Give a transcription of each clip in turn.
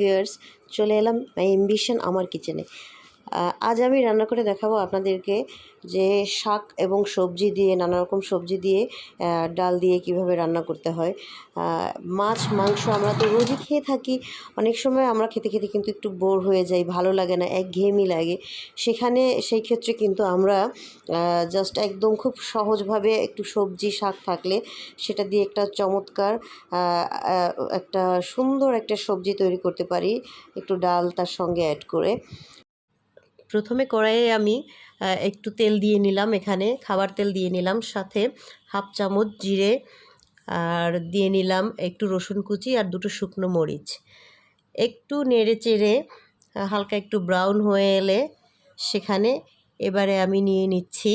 Viewers চলে এলাম ambition আমার কিচেনে আজ আমি রান্না করে দেখাবো আপনাদেরকে যে শাক এবং সবজি দিয়ে, নানা রকম সবজি দিয়ে ডাল দিয়ে কীভাবে রান্না করতে হয়। মাছ, মাংস আমরা তো রোজই খেয়ে থাকি। অনেক সময় আমরা খেতে খেতে কিন্তু একটু বোর হয়ে যাই, ভালো লাগে না এক একঘেয়েমি লাগে। সেখানে, সেই ক্ষেত্রে কিন্তু আমরা জাস্ট একদম খুব সহজভাবে একটু সবজি, শাক থাকলে সেটা দিয়ে একটা চমৎকার একটা সুন্দর একটা সবজি তৈরি করতে পারি, একটু ডাল তার সঙ্গে অ্যাড করে। প্রথমে কড়াইয়ে আমি একটু তেল দিয়ে নিলাম এখানে, খাবার তেল দিয়ে নিলাম, সাথে হাফ চামচ জিরে, আর দিয়ে নিলাম একটু রসুন কুচি আর দুটো শুকনো মরিচ। একটু নেড়ে চেড়ে, হালকা একটু ব্রাউন হয়ে এলে সেখানে এবারে আমি নিয়ে নিচ্ছি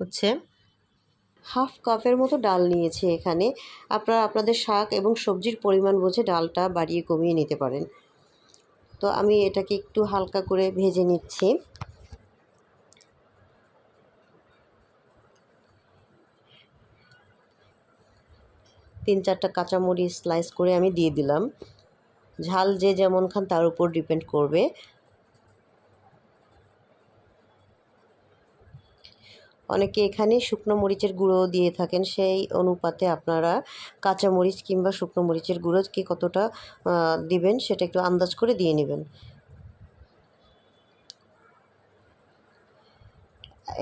হচ্ছে হাফ কাপের মতো ডাল নিয়েছি এখানে। আপনারা, আপনাদের শাক এবং সবজির পরিমাণ বুঝে ডালটা বাড়িয়ে কমিয়ে নিতে পারেন। তো আমি এটাকে একটু হালকা করে ভেজে নিচ্ছি। তিন চারটা কাঁচামরিচ স্লাইস করে আমি দিয়ে দিলাম। ঝাল যে যেমন খান তার উপর ডিপেন্ড করবে। অনেকে এখানে শুকনো মরিচের গুঁড়ো দিয়ে থাকেন। সেই অনুপাতে আপনারা কাঁচা মরিচ কিংবা শুকনো মরিচের গুঁড়ো কে কতটা দিবেন সেটা একটু আন্দাজ করে দিয়ে নেবেন।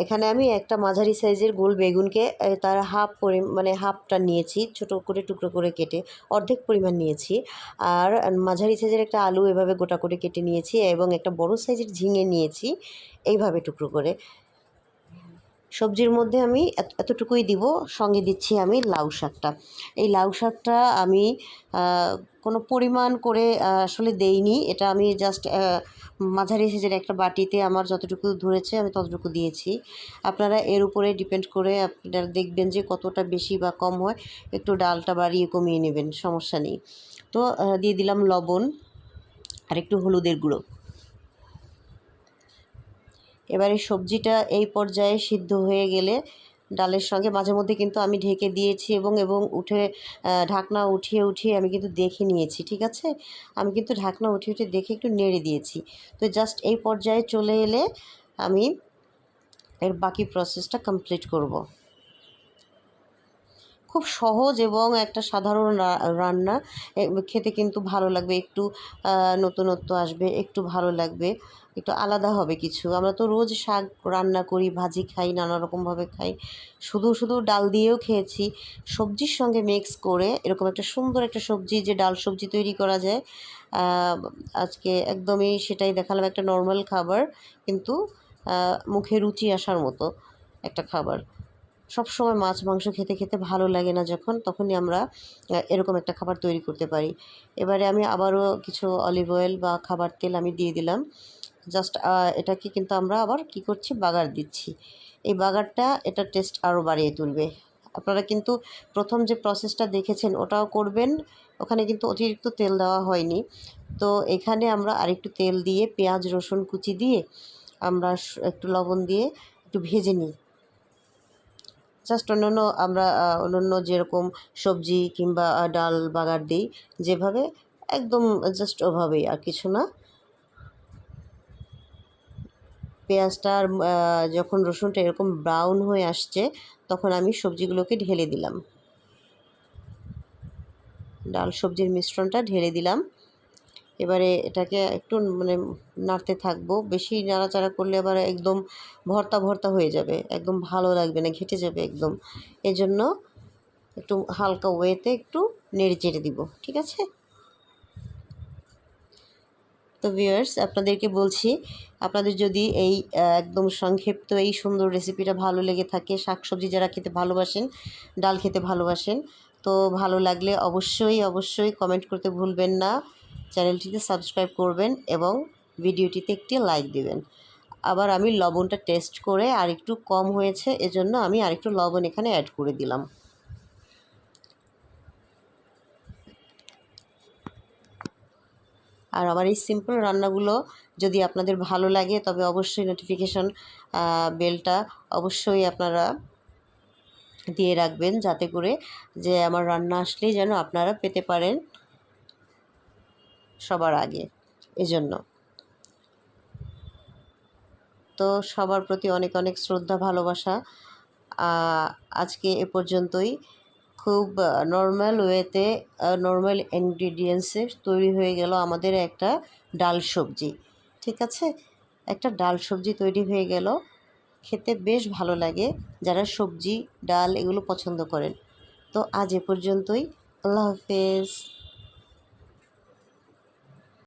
এখানে আমি একটা মাঝারি সাইজের গোল বেগুনকে তার হাফ পরি মানে হাফটা নিয়েছি, ছোট করে টুকরো করে কেটে অর্ধেক পরিমাণ নিয়েছি। আর মাঝারি সাইজের একটা আলু এভাবে গোটা করে কেটে নিয়েছি এবং একটা বড় সাইজের ঝিঙে নিয়েছি, এইভাবে টুকরো করে। সবজির মধ্যে আমি এত- এতটুকুই দিব। সঙ্গে দিচ্ছি আমি লাউ শাকটা। এই লাউ শাকটা আমি কোনো পরিমাণ করে আসলে দেইনি। এটা আমি জাস্ট মাঝারি সাইজের একটা বাটিতে আমার যতটুকু ধরেছে আমি ততটুকু দিয়েছি। আপনারা এর উপরে ডিপেন্ড করে আপনারা দেখবেন যে কতটা বেশি বা কম হয়, একটু ডালটা বাড়িয়ে কমিয়ে নেবেন, সমস্যা নেই। তো দিয়ে দিলাম লবণ আর একটু হলুদের গুঁড়ো। এবারে সবজিটা এই পর্যায়ে সিদ্ধ হয়ে গেলে ডালের সঙ্গে মাঝে মধ্যে কিন্তু আমি ঢেকে দিয়েছি এবং এবং উঠে ঢাকনা উঠিয়ে উঠিয়ে আমি কিন্তু দেখে নিয়েছি, ঠিক আছে? আমি কিন্তু ঢাকনা উঠিয়ে উঠে দেখে একটু নেড়ে দিয়েছি। তো জাস্ট এই পর্যায়ে চলে এলে আমি এর বাকি প্রসেসটা কমপ্লিট করব। খুব সহজ এবং একটা সাধারণ রান্না। খেতে কিন্তু ভালো লাগবে, একটু নতুনত্ব আসবে, একটু ভালো লাগবে, একটু আলাদা হবে কিছু। আমরা তো রোজ শাক রান্না করি, ভাজি খাই, নানা রকমভাবে খাই। শুধু শুধু ডাল দিয়েও খেয়েছি। সবজির সঙ্গে মিক্স করে এরকম একটা সুন্দর একটা সবজি, যে ডাল সবজি তৈরি করা যায় আজকে একদমই সেটাই দেখালাম, একটা নর্মাল খাবার, কিন্তু মুখে রুচি আসার মতো একটা খাবার। সব সময় মাছ, মাংস খেতে খেতে ভালো লাগে না যখন, তখনই আমরা এরকম একটা খাবার তৈরি করতে পারি। এবারে আমি আবারও কিছু অলিভ অয়েল বা খাবার তেল আমি দিয়ে দিলাম। জাস্ট এটাকে কিন্তু আমরা আবার কি করছি? বাগার দিচ্ছি। এই বাগারটা, এটা টেস্ট আরও বাড়িয়ে তুলবে। আপনারা কিন্তু প্রথম যে প্রসেসটা দেখেছেন, ওটাও করবেন। ওখানে কিন্তু অতিরিক্ত তেল দেওয়া হয়নি। তো এখানে আমরা আরেকটু তেল দিয়ে পেঁয়াজ, রসুন কুচি দিয়ে আমরা একটু লবণ দিয়ে একটু ভেজে নিই। জাস্ট অন্যান্য আমরা অন্যান্য যেরকম সবজি কিংবা ডাল বাগার দিই যেভাবে একদম জাস্ট ওভাবেই আর কিছু না। পেঁয়াজটা আহ, যখন রসুনটা এরকম ব্রাউন হয়ে আসছে তখন আমি সবজিগুলোকে ঢেলে দিলাম। ডাল সবজির মিশ্রণটা ঢেলে দিলাম। এবারে এটাকে একটু মানে নাড়তে থাকব। বেশি নাড়াচাড়া করলে আবার একদম ভর্তা ভর্তা হয়ে যাবে। একদম ভালো লাগবে না, ঘেটে যাবে একদম। এজন্য একটু হালকা ওয়েতে একটু নেড়ে চেড়ে দিব, ঠিক আছে? তো ভিউয়ার্স আপনাদেরকে বলছি, আপনাদের যদি এই একদম সংক্ষিপ্ত এই সুন্দর রেসিপিটা ভালো লেগে থাকে, শাকসবজি যারা খেতে ভালোবাসেন, ডাল খেতে ভালোবাসেন, তো ভালো লাগলে অবশ্যই অবশ্যই কমেন্ট করতে ভুলবেন না। চ্যানেলটিতে সাবস্ক্রাইব করবেন এবং ভিডিওটিতে একটি লাইক দিবেন। আবার আমি লবণটা টেস্ট করে আর একটু কম হয়েছে, এজন্য আমি আরেকটু লবণ এখানে অ্যাড করে দিলাম। আর আমার এই সিম্পল রান্নাগুলো যদি আপনাদের ভালো লাগে, তবে অবশ্যই নোটিফিকেশন বেলটা অবশ্যই আপনারা দিয়ে রাখবেন, যাতে করে যে আমার রান্না আসলেই যেন আপনারা পেতে পারেন। সবার আগে, এজন্য। তো সবার প্রতি অনেক অনেক শ্রদ্ধা, ভালোবাসা। আজকে এ পর্যন্তই। খুব নর্মাল ওয়েতে নর্মাল ইনগ্রিডিয়েন্টসে তৈরি হয়ে গেল আমাদের একটা ডাল সবজি। ঠিক আছে? একটা ডাল সবজি তৈরি হয়ে গেল। খেতে বেশ ভালো লাগে যারা সবজি, ডাল এগুলো পছন্দ করেন। তো আজ এ পর্যন্তই। আল্লাহ হাফেজ।